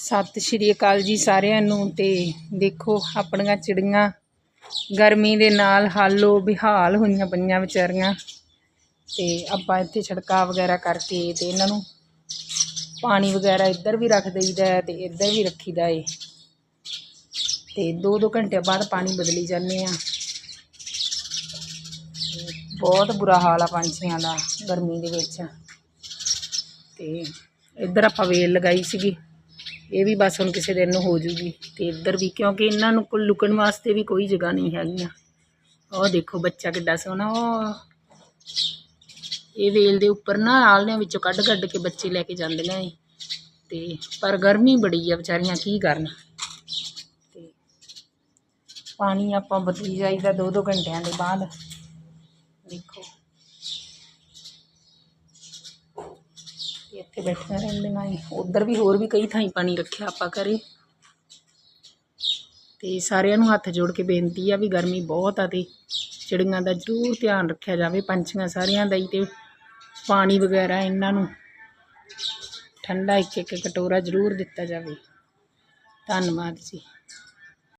ਸਤਿ ਸ਼੍ਰੀ ਅਕਾਲ ਜੀ ਸਾਰਿਆਂ ਨੂੰ ਤੇ ਦੇਖੋ ਆਪਣੀਆਂ ਚਿੜੀਆਂ ਗਰਮੀ ਦੇ ਨਾਲ ਹਾਲੋ ਬਿਹਾਲ ਹੋਈਆਂ ਪਈਆਂ ਵਿਚਾਰੀਆਂ। ਤੇ ਆਪਾਂ ਇੱਥੇ ਛੜਕਾ ਵਗੈਰਾ ਕਰਕੇ ਤੇ ਇਹਨਾਂ ਨੂੰ ਪਾਣੀ ਵਗੈਰਾ ਇੱਧਰ ਵੀ ਰੱਖ ਦਈਦਾ ਹੈ ਤੇ ਇੱਧਰ ਵੀ ਰੱਖੀਦਾ ਏ। ਤੇ ਦੋ ਦੋ ਘੰਟੇ ਬਾਅਦ ਪਾਣੀ ਬਦਲੀ ਜਾਂਦੇ ਆ ਬਹੁਤ ਬੁਰਾ ਹਾਲ ਆ ਪੰਛੀਆਂ ਦਾ ਗਰਮੀ ਦੇ ਵਿੱਚ। ਤੇ ਇੱਧਰ ਆਪਾਂ ਵੇਲ ਲਗਾਈ ਸੀਗੀ। ਇਹ ਵੀ ਬਸ ਹੁਣ ਕਿਸੇ ਦਿਨ ਨੂੰ ਹੋ ਜੂਗੀ ਤੇ ਇੱਧਰ ਵੀ, ਕਿਉਂਕਿ ਇਹਨਾਂ ਨੂੰ ਕੋਈ ਲੁਕਣ ਵਾਸਤੇ ਵੀ ਕੋਈ ਜਗ੍ਹਾ ਨਹੀਂ ਹੈਗੀਆਂ ਉਹ ਦੇਖੋ, ਬੱਚਾ ਕਿੱਡਾ ਸੋਹਣਾ ਉਹ ਇਹ ਵੇਲ ਦੇ ਉੱਪਰ ਨਾ ਆਲਣਿਆਂ ਵਿੱਚੋਂ ਕੱਢ ਕੱਢ ਕੇ ਬੱਚੇ ਲੈ ਕੇ ਜਾਂਦੀਆਂ ਏ ਤੇ ਪਰ ਗਰਮੀ ਬੜੀ ਆ ਵਿਚਾਰੀਆਂ, ਕੀ ਕਰਨ? ਤੇ ਪਾਣੀ ਆਪਾਂ ਬਦਲੀ ਜਾਈਦਾ ਦੋ ਦੋ ਘੰਟਿਆਂ ਦੇ ਬਾਅਦ। ਦੇਖੋ। ਤੇ ਇੱਥੇ ਬੈਠੀਆਂ ਰਹਿੰਦੀਆਂ ਏ ਉਧਰ ਵੀ ਹੋਰ ਵੀ ਕਈ ਥਾਈਂ ਪਾਣੀ ਰੱਖਿਆ ਆਪਾਂ ਘਰੇ। ਤੇ ਸਾਰਿਆਂ ਨੂੰ ਹੱਥ ਜੋੜ ਕੇ ਬੇਨਤੀ ਆ ਵੀ ਗਰਮੀ ਬਹੁਤ ਆ ਤੇ ਚਿੜੀਆਂ ਦਾ ਜ਼ਰੂਰ ਧਿਆਨ ਰੱਖਿਆ ਜਾਵੇ, ਪੰਛੀਆਂ ਸਾਰਿਆਂ ਦਾ ਹੀ ਤੇ ਪਾਣੀ ਵਗੈਰਾ ਇਹਨਾਂ ਨੂੰ। ਠੰਡਾ ਇੱਕ ਇੱਕ ਕਟੋਰਾ ਜ਼ਰੂਰ ਦਿੱਤਾ ਜਾਵੇ। ਧੰਨਵਾਦ ਜੀ।